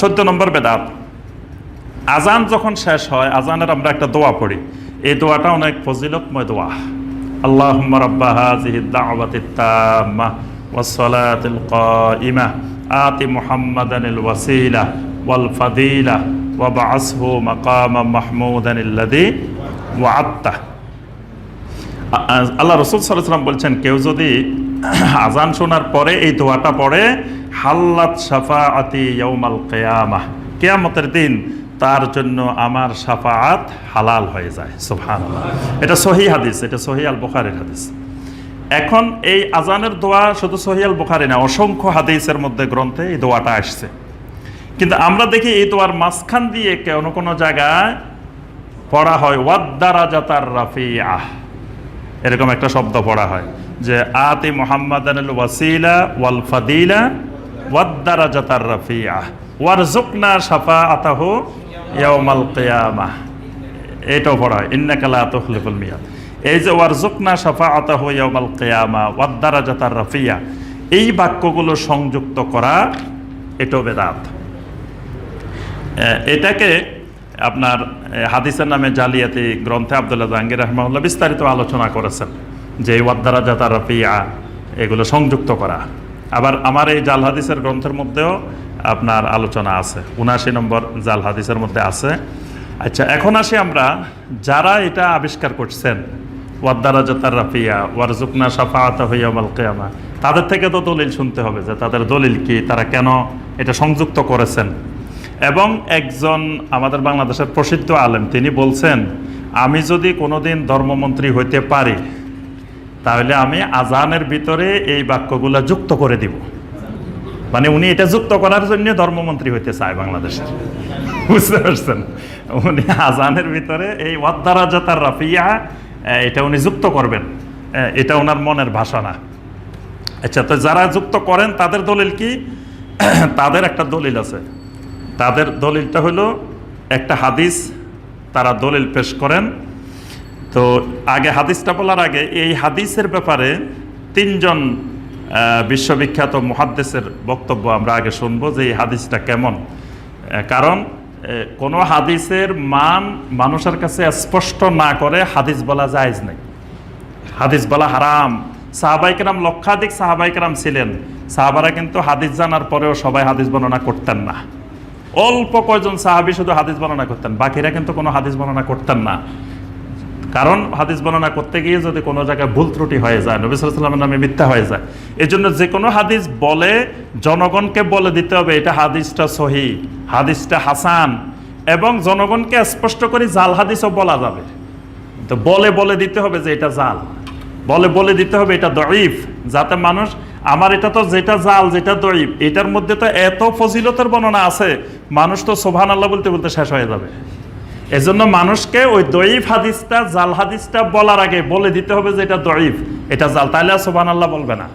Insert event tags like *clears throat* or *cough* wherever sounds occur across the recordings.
চোদ্দ নম্বর বেদাত। আজান যখন শেষ হয়, আজানের আমরা একটা দোয়া পড়ি। এই দোয়াটা অনেক ফজিলতময় দোয়া। আল্লাহ কাইমা আতি মুহাম্মাদানিল ওয়াসিলা ওয়াল ফাদিলা ওয়া'আত্তা আল্লাহ রসুল সাল্লাম বলছেন, কেউ যদি আজান শোনার পরে এই দোয়াটা পড়ে হাল্লাত সাফাআতি ইয়াউমাল কিয়ামাহ। কিয়ামতের দিন তার জন্য আমার সাফাআত হালাল হয়ে যায়। সুবহানাল্লাহ। এটা সহি হাদিস, এটা সহি আল বুখারীর হাদিস। এখন এই আজানের দোয়া শুধু সহি আল বুখারী না, অসংখ্য হাদিসের মধ্যে গ্রন্থে এই দোয়াটা আসছে। কিন্তু আমরা দেখি এই দোয়ার মাঝখান দিয়ে কোনো কোনো জায়গায় পড়া হয় ওয়াদ্দারা জাতার রাফিআহ। এরকম একটা শব্দ পড়া হয় যে আতি মোহাম্মদ ওয়াসিলা ওয়াল ফাদিলা ওয়াদ্দারা জাতার রাফিয়া ওয়ার সাফা আতাহু ইয়াউমাল কিয়ামা এটাও পড়া হয় ইন্নাকালা তুখলিফুল মিয়াদ। এই যে সাফা আতাহু ইয়াউমাল কিয়ামা ওয়াদ্দারা এই বাক্যগুলো সংযুক্ত করা, এটাও বেদাত। এটাকে আপনার হাদিসের নামে জালিয়াতি গ্রন্থে আবদুল্লাহ জাহাঙ্গীর বিস্তারিত আলোচনা করেছেন, যে ওয়াদ্দারা জাতা রফিয়া এগুলো সংযুক্ত করা। আবার আমার এই জাল হাদিসের গ্রন্থের মধ্যেও আপনার আলোচনা আছে। উনাশি নম্বর জাল হাদিসের মধ্যে আছে। আচ্ছা এখন আসি আমরা যারা এটা আবিষ্কার করছেন। ওয়াদ্দারা জাতার রাফিয়া ওয়ারজুকনা সাফাআত হইয়ামাল কেয়ামা। তাদের থেকে তো দলিল শুনতে হবে যে তাদের দলিল কি, তারা কেন এটা সংযুক্ত করেছেন। এবং একজন আমাদের বাংলাদেশের প্রসিদ্ধ আলেম, তিনি বলছেন, আমি যদি কোনোদিন ধর্মমন্ত্রী হইতে পারি তাহলে আমি আজানের ভিতরে এই বাক্যগুলো যুক্ত করে দিব। মানে উনি এটা যুক্ত করার জন্য ধর্মমন্ত্রী হইতে চায় বাংলাদেশের বুঝতে পারছেন? উনি আজানের ভিতরে এই ওয়াদ্দারাজাতার রাফিয়া এটা উনি যুক্ত করবেন। এটা ওনার মনের ভাষা না। আচ্ছা তো যারা যুক্ত করেন, তাদের দলিল কি? *clears throat* তাদের একটা দলিল আছে। তাদের দলিলটা হলো, একটা হাদিস, তারা দলিল পেশ করেন তো আগে হাদিসটা বলার আগে, এই হাদিসের ব্যাপারে তিনজন বিশ্ববিখ্যাত মুহাদ্দেসের বক্তব্য আমরা আগে শুনব যে এই হাদিসটা কেমন। কারণ কোনো হাদিসের মান মানুষের কাছে স্পষ্ট না করে হাদিস বলা জায়েজ নেই। হাদিস বলা হারাম। সাহাবাইকেরাম লক্ষাধিক সাহাবাইকেরাম ছিলেন। সাহাবারা কিন্তু হাদিস জানার পরেও সবাই হাদিস বর্ণনা করতেন না। অল্প কয়জন সাহাবি শুধু হাদিস বর্ণনা করতেন, বাকিরা কিন্তু কোনো হাদিস বর্ণনা করতেন না। কারণ হাদিস বর্ণনা করতে গিয়ে যদি কোনো জায়গায় ভুল ত্রুটি হয়ে যায়, নবী সাল্লামের নামে মিথ্যা হয়ে যায়। এই জন্য যে কোনো হাদিস বলে, জনগণকে বলে দিতে হবে, এটা হাদিসটা সহি, হাদিসটা হাসান, এবং জনগণকে স্পষ্ট করে জাল হাদিসও বলা যাবে। তো বলে বলে দিতে হবে যে এটা জাল। বলে বলে দিতে হবে এটা দরিফ যাতে মানুষ, আমার এটা তো যেটা জাল, যেটা দরিফ এটার মধ্যে তো এত ফজিলতের বর্ণনা আছে, মানুষ তো সোভান আল্লাহ বলতে বলতে শেষ হয়ে যাবে। এজন্য মানুষকে ওই দরিফ হাদিসটা, জাল হাদিসটা বলার আগে বলে দিতে হবে যে এটা দরিফ এটা জাল। তাহলে আর সোভান আল্লাহ বলবে না।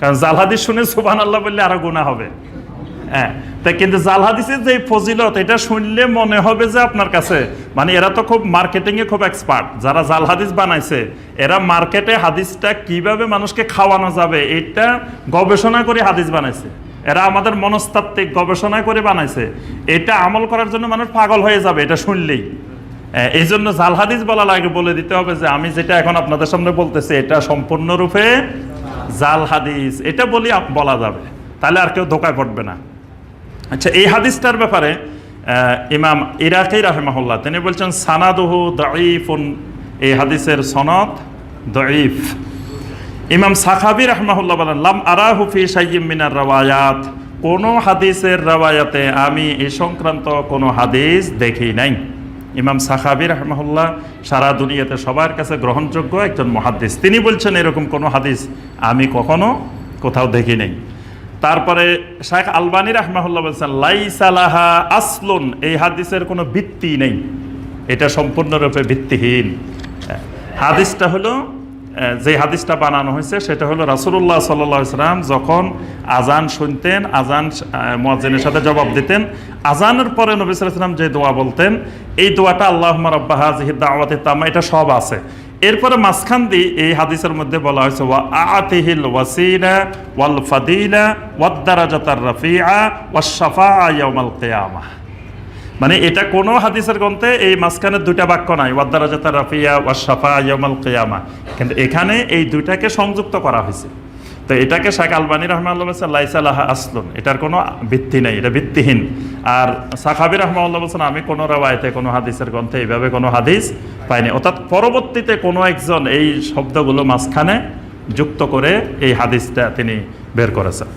কারণ জাল হাদিস শুনে সোভান আল্লাহ বললে আরও গুণা হবে। হ্যাঁ তা কিন্তু জাল হাদিসের যে ফজিলত, এটা শুনলে মনে হবে যে আপনার কাছে। মানে এরা তো খুব মার্কেটিংয়ে খুব এক্সপার্ট যারা জাল হাদিস বানাইছে, এরা মার্কেটে হাদিসটা কীভাবে মানুষকে খাওয়ানো যাবে, এটা গবেষণা করে হাদিস বানাইছে। এরা আমাদের মনস্তাত্ত্বিক গবেষণা করে বানাইছে। এটা আমল করার জন্য মানুষ পাগল হয়ে যাবে, এটা শুনলেই। এই জন্য জাল হাদিস বলা লাগে, বলে দিতে হবে যে আমি যেটা এখন আপনাদের সামনে বলতেছি, এটা সম্পূর্ণরূপে জাল হাদিস। এটা বলি বলা যাবে, তাহলে আর কেউ ধোকায় পড়বে না। আচ্ছা এই হাদিসটার ব্যাপারে ইমাম ইরাকি রাহেমাহুল্লাহ, তিনি বলছেন, সানাদুহু দঈফুন, এই হাদিসের সনদ দঈফ। ইমাম সাখাবি রহমাহুল্লাহ বলেন, লাম আরাহু ফি সাইয়্যিম মিনার রাওয়ায়াত। কোন হাদিসের রাওয়ায়াতে আমি এ সংক্রান্ত কোনো হাদিস দেখি নাই। ইমাম সাখাবি রহমাহুল্লাহ সারা দুনিয়াতে সবার কাছে গ্রহণযোগ্য একজন মহাদিস তিনি বলছেন, এরকম কোনো হাদিস আমি কখনো কোথাও দেখি নাই। তারপরে শাইখ আলবানী রহমাহুল্লাহ বলছেন লাইসালাহা আসলুন। এই হাদিসের কোনো ভিত্তি নেই। এটা সম্পূর্ণরূপে ভিত্তিহীন। হাদিসটা হলো যে হাদিসটা বানানো হয়েছে, সেটা হলো রাসুল্লাহ সাল্লাম যখন আজান শুনতেন আজান মোয়াজিনের সাথে জবাব দিতেন আজানের পরে নবী যে দোয়া বলতেন, এই দোয়াটা আল্লাহ রব্বাহা এটা সব আছে। এরপরে মাঝখান দিয়ে এই হাদিসের মধ্যে বলা হয়েছে, ওয়া আতিহিল ওয়াসিলা ওয়াল ফাদিলা ওয়াদ্দারাজাতার রাফিআ ওয়াস শাফাআ ইয়াউমাল কিয়ামাহ মানে এটা কোনো হাদিসের গ্রন্থে এই মাঝখানে দুইটা বাক্য নাই ওয়াদ্দারাজাতার রাফিয়া ওয়াস শাফা ইয়াউমাল কিয়ামা কিন্তু এখানে এই দুইটাকে সংযুক্ত করা হয়েছে। তো এটাকে শাক আলবানী রহমাল্লাহ বলছেন লাইসালাহা আসলুন। এটার কোনো ভিত্তি নেই, এটা ভিত্তিহীন। আর সাখাবি রহমাল্লাহ বলছেন, আমি কোনো রেওয়ায়তে, কোনো হাদিসের গ্রন্থে এইভাবে কোনো হাদিস পাইনি। অর্থাৎ পরবর্তীতে কোনো একজন এই শব্দগুলো মাঝখানে যুক্ত করে এই হাদিসটা তিনি বের করেছেন।